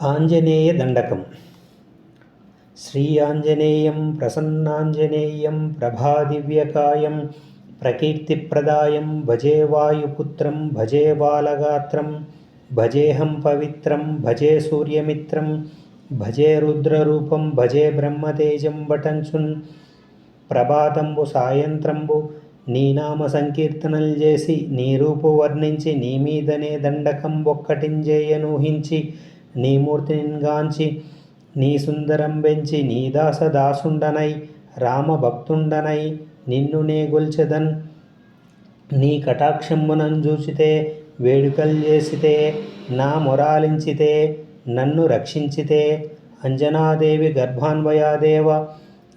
ఆంజనేయ దండకం శ్రీ ఆంజనేయం ప్రసన్నాంజనేయం ప్రభాదివ్యకాయం ప్రకీర్తిప్రదాయం భజే వాయుపుత్రం భజే బాలగాత్రం భజేహం పవిత్రం భజే సూర్యమిత్రం భజే రుద్రరూపం భజే బ్రహ్మతేజం బటంచున్ ప్రభాతంబు సాయంత్రంబు నీ నామ సంకీర్తనలు చేసి నీ రూపు వర్ణించి నీ మీదనే దండకం ఒక్కటింజేయనూహించి నీ మూర్తిని గాంచి నీ సుందరం పెంచి నీ దాస దాసుండనై రామ భక్తుండనై నిన్ను నే గొల్చెదన్. నీ కటాక్షమ్మునం చూచితే వేడుకలు చేసితే నా మొరాలించితే నన్ను రక్షించితే. అంజనాదేవి గర్భాన్వయాదేవ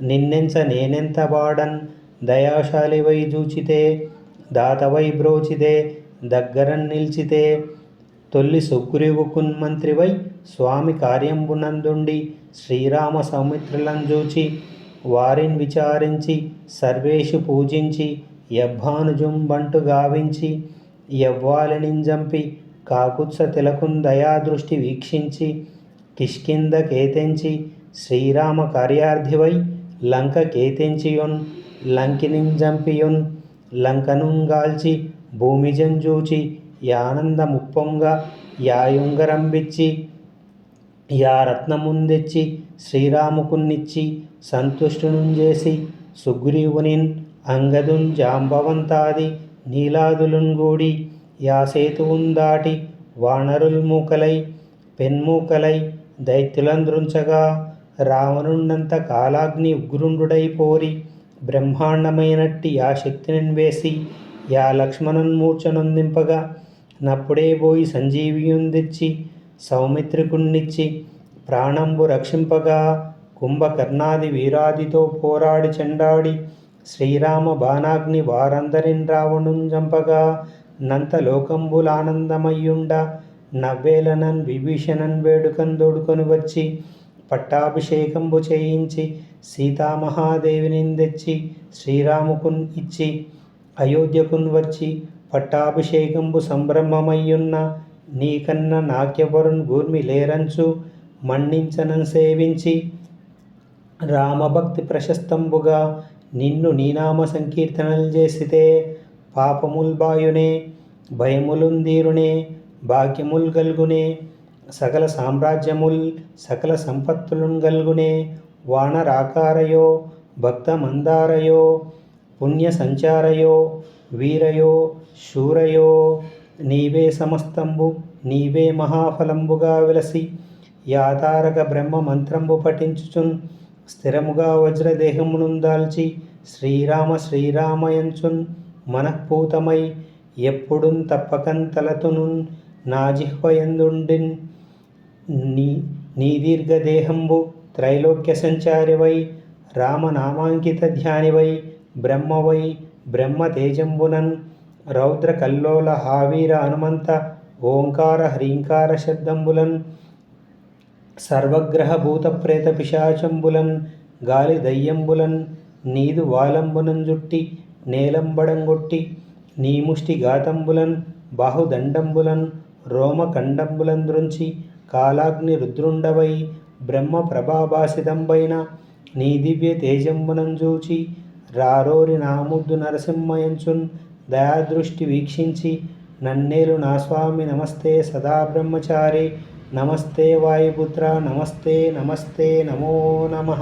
నిన్నెంచ నేనెంత వాడన్. దయాశాలివై చూచితే దాతవై బ్రోచితే దగ్గరన్ నిలిచితే. తొల్లి సుగ్రీవుకున్ మంత్రివై స్వామి కార్యంబునందుండి శ్రీరామ సౌమిత్రులను చూచి వారిని విచారించి సర్వేషు పూజించి యబ్బానుజుంబంటు గావించి యవ్వాలినింజంపి కాకుత్స తిలకున్ దయాదృష్టి వీక్షించి కిష్కింద కేతెంచి శ్రీరామ కార్యార్థివై లంక కేతెంచియున్ లంకినింజంపియున్ లంకనుంగాల్చి భూమిజంజూచి యానందముప్పొంగ యాయుంగరంబిచ్చి యా రత్నముందెచ్చి శ్రీరాముకున్నిచ్చి సంతుష్టునుంజేసి సుగ్రీవునిన్ అంగదున్ జాంబవంతాది నీలాదులుంగూడి యా సేతువుందాటి దాటి వానరుల్ మూకలై పెన్మూకలై దైత్యులంద్రుంచగా రావణుండంత కాలాగ్ని ఉగ్రుండుడై పోరి బ్రహ్మాండమైనట్టి యా శక్తిని వేసి యా లక్ష్మణన్మూర్చనొందింపగా నప్పుడే పోయి సంజీవియుందిచ్చి సౌమిత్రికుణ్ణిచ్చి ప్రాణంబు రక్షింపగా కుంభకర్ణాది వీరాదితో పోరాడి చెండాడి శ్రీరామ బాణాగ్ని వారందరిన్ రావణుం చంపగా నంత లోకంబులానందమయ్యుండ నవ్వేలనన్ విభీషణన్ వేడుకన్ దోడుకొని వచ్చి పట్టాభిషేకంబు చేయించి సీతామహాదేవిని తెచ్చి శ్రీరాముకున్ ఇచ్చి అయోధ్యకున్ వచ్చి పట్టాభిషేకంబు సంభ్రమమయ్యున్న నీకన్న నాక్యవరున్ గూర్మి లేరంచు మన్నించనన్ సేవించి రామభక్తి ప్రశస్తంబుగా నిన్ను నీనామ సంకీర్తనలు చేసితే పాపముల్బాయునే భయములుందీరునే భాగ్యముల్ గల్గునే సకల సామ్రాజ్యముల్ సకల సంపత్తులున్ గల్గునే వానరాకారయో భక్తమందారయో పుణ్య సంచారయో వీరయో శూరయో నీవే సమస్తంబు నీవే మహాఫలంబుగా విలసి యాతారక బ్రహ్మ మంత్రంబు పఠించుచున్ స్థిరముగా వజ్రదేహమును దాల్చి శ్రీరామ శ్రీరామయంచున్ మనఃపూతమై ఎప్పుడున్ తప్పకన్ తలతును నా జిహ్వయందుండిన్ నీ నీ దీర్ఘదేహంబు త్రైలోక్య సంచారివై రామనామాంకిత ధ్యానివై బ్రహ్మవై బ్రహ్మ తేజంబునన్ రౌద్ర కల్లోల హావీర హనుమంత. ఓంకార హ్రీంకార శబ్దంబులన్. సర్వగ్రహ భూత ప్రేత పిశాచంబులన్. గాలి దయ్యంబులన్. నీదు వాలంబునం జుట్టి. నేలంబడంగొట్టి నీముష్టి ఘాతంబులన్. బాహుదండంబులన్. రోమకండంబులన్ దృంచి. కాలాగ్ని రుద్రుండవై. బ్రహ్మ ప్రభాభాసిదంబైన నీ దివ్య తేజంబునం జూచి. రారోరి నాముద్దు నరసింహయంచున్ దయాదృష్టి వీక్షించి నన్నేలు నా స్వామి నమస్తే సదా బ్రహ్మచారి. నమస్తే వాయుపుత్ర నమస్తే నమస్తే నమో నమః.